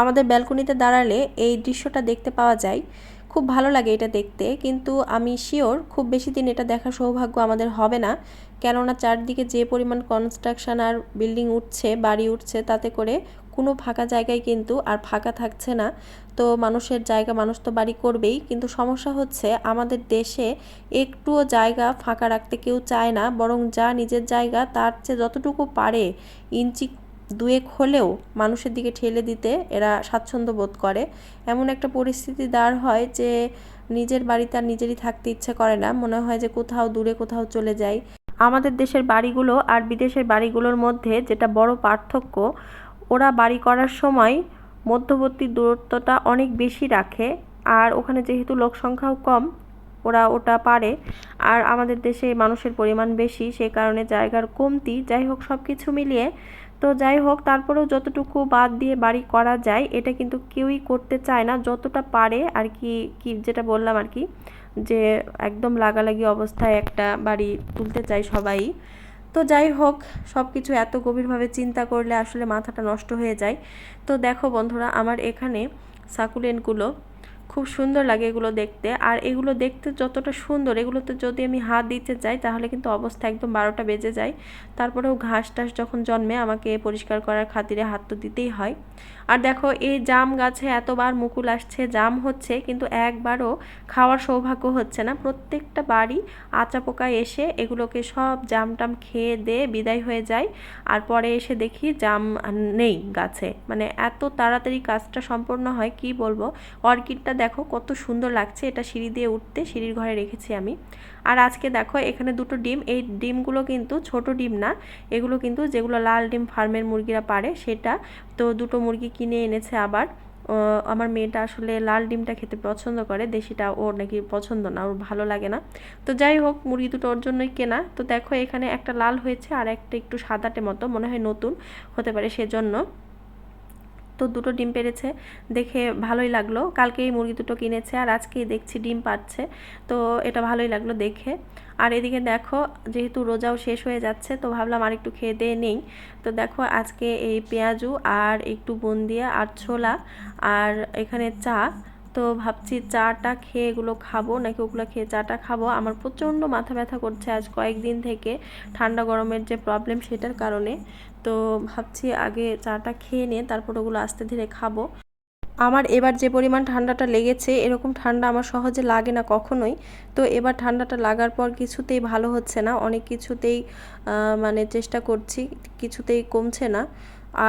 আমাদের ব্যালকনিতে দাঁড়ালে এই দৃশ্যটা দেখতে পাওয়া যায়। খুব ভালো লাগে এটা দেখতে। কিন্তু আমি শিওর খুব বেশি দিন এটা দেখার সৌভাগ্য আমাদের হবে না। কেননা চারদিকে যে পরিমাণ কনস্ট্রাকশন আর বিল্ডিং উঠছে, বাড়ি উঠছে, তাতে করে কোনো ফাঁকা জায়গায় কিন্তু আর ফাঁকা থাকছে না। তো মানুষের জায়গা মানুষ তো বাড়ি করবেই। কিন্তু সমস্যা হচ্ছে আমাদের দেশে একটুও জায়গা ফাঁকা রাখতে কেউ চায় না। বরং যা নিজের জায়গা তার চেয়ে যতটুকু পারে, ইঞ্চি দুয়েক হলেও মানুষের দিকে ঠেলে দিতে এরা স্বাচ্ছন্দ্য বোধ করে। এমন একটা পরিস্থিতি দাঁড় হয় যে নিজের বাড়িতে আর নিজেরই থাকতে ইচ্ছে করে না। মনে হয় যে কোথাও দূরে কোথাও চলে যাই। আমাদের দেশের বাড়িগুলো আর বিদেশের বাড়িগুলোর মধ্যে যেটা বড় পার্থক্য, ওরা বাড়ি করার সময় মধ্যবর্তী দূরত্বটা অনেক বেশি রাখে। আর ওখানে যেহেতু লোক সংখ্যাও কম, ওরা ওটা পারে। আর আমাদের দেশে মানুষের পরিমাণ বেশি, সে কারণে জায়গার কমতি। যাই হোক সব কিছু মিলিয়ে তো যাই হোক, তারপরেও যতটুকু বাদ দিয়ে বাড়ি করা যায়, এটা কিন্তু কেউই করতে চায় না। যতটা পারে আর কি কি যেটা বললাম আর কি, যে একদম লাগালাগি অবস্থায় একটা বাড়ি তুলতে চাই সবাই। তো যাই হোক সব কিছু এত গভীরভাবে চিন্তা করলে আসলে মাথাটা নষ্ট হয়ে যায়। তো দেখো বন্ধুরা, আমার এখানে সাকুলেন্টগুলো খুব সুন্দর লাগে এগুলো দেখতে। আর এগুলো দেখতে যতটা সুন্দর, এগুলোতে যদি আমি হাত দিতে যাই তাহলে কিন্তু অবস্থা একদম বারোটা বেজে যায়। তারপরেও ঘাস টাস যখন জন্মে, আমাকে পরিষ্কার করার খাতিরে হাত তো দিতেই হয়। আর দেখো, এই জাম গাছে এতবার মুকুল আসছে, জাম হচ্ছে, কিন্তু একবারও খাওয়ার সৌভাগ্য হচ্ছে না। প্রত্যেকটা বাড়ি আচা পোকা এসে এগুলোকে সব জাম টাম খেয়ে দিয়ে বিদায় হয়ে যায়। আর পরে এসে দেখি জাম নেই গাছে। মানে এত তাড়াতাড়ি কাজটা সম্পূর্ণ হয়, কি বলব? অর্কিডটা দেখো কত সুন্দর লাগছে এটা সিঁড়ি দিয়ে উঠতে, সিঁড়ির ঘরে রেখেছি আমি। আর আজকে দেখো এখানে দুটো ডিম, এই ডিমগুলো কিন্তু ছোট ডিম না, এগুলো কিন্তু যেগুলো লাল ডিম ফার্মের মুরগিরা পারে সেটা। তো দুটো মুরগি কিনে এনেছে আবার। আমার মেয়েটা আসলে লাল ডিমটা খেতে পছন্দ করে, দেশিটা ওর নাকি পছন্দ না, ওর ভালো লাগে না। তো যাই হোক, মুরগি দুটো ওর জন্যই কেনা। তো দেখো এখানে একটা লাল হয়েছে আর একটা একটু সাদাটে মতো, মনে হয় নতুন, হতে পারে সেজন্য। তো দুটো ডিম পেরেছে, দেখে ভালোই লাগল। কালকে এই মুরগি দুটো কিনেছে আর আজকেই দেখছি ডিম পাচ্ছে তো এটা ভালোই লাগল দেখে। আর এদিকে দেখো, যেহেতু রোজাও শেষ হয়ে যাচ্ছে, তো ভাবলাম আর একটু খেয়ে দিয়ে নেই। তো দেখো, আজকে এই পেঁয়াজু আর একটু বন্দিয়া আর ছোলা আর এখানে চা। তো ভাবছি চাটা খেয়ে এগুলো খাব, নাকি ওগুলো খেয়ে চাটা খাব। আমার প্রচণ্ড মাথা ব্যথা করছে আজ কয়েকদিন থেকে, ঠান্ডা গরমের যে প্রবলেম সেটার কারণে। তো ভাবছি আগে চাটা খেয়ে নিয়ে তারপর ওগুলো আস্তে ধীরে খাব। আমার এবার যে পরিমাণ ঠান্ডাটা লেগেছে, এরকম ঠান্ডা আমার সহজে লাগে না কখনোই। তো এবার ঠান্ডাটা লাগার পর কিছুতেই ভালো হচ্ছে না, অনেক কিছুতেই মানে চেষ্টা করছি, কিছুতেই কমছে না।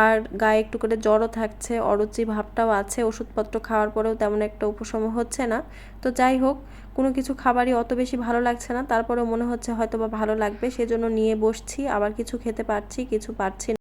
আর গায়ে একটু করে জ্বরও থাকছে, অরুচি ভাবটাও আছে, ওষুধপত্র খাওয়ার পরেও তেমন একটা উপশম হচ্ছে না। তো যাই হোক, কোনো কিছু খাবারই অত বেশি ভালো লাগছে না, তারপরেও মনে হচ্ছে হয়তো বা ভালো লাগবে, সেজন্য নিয়ে বসছি, আবার কিছু খেতে পারছি, কিছু পারছি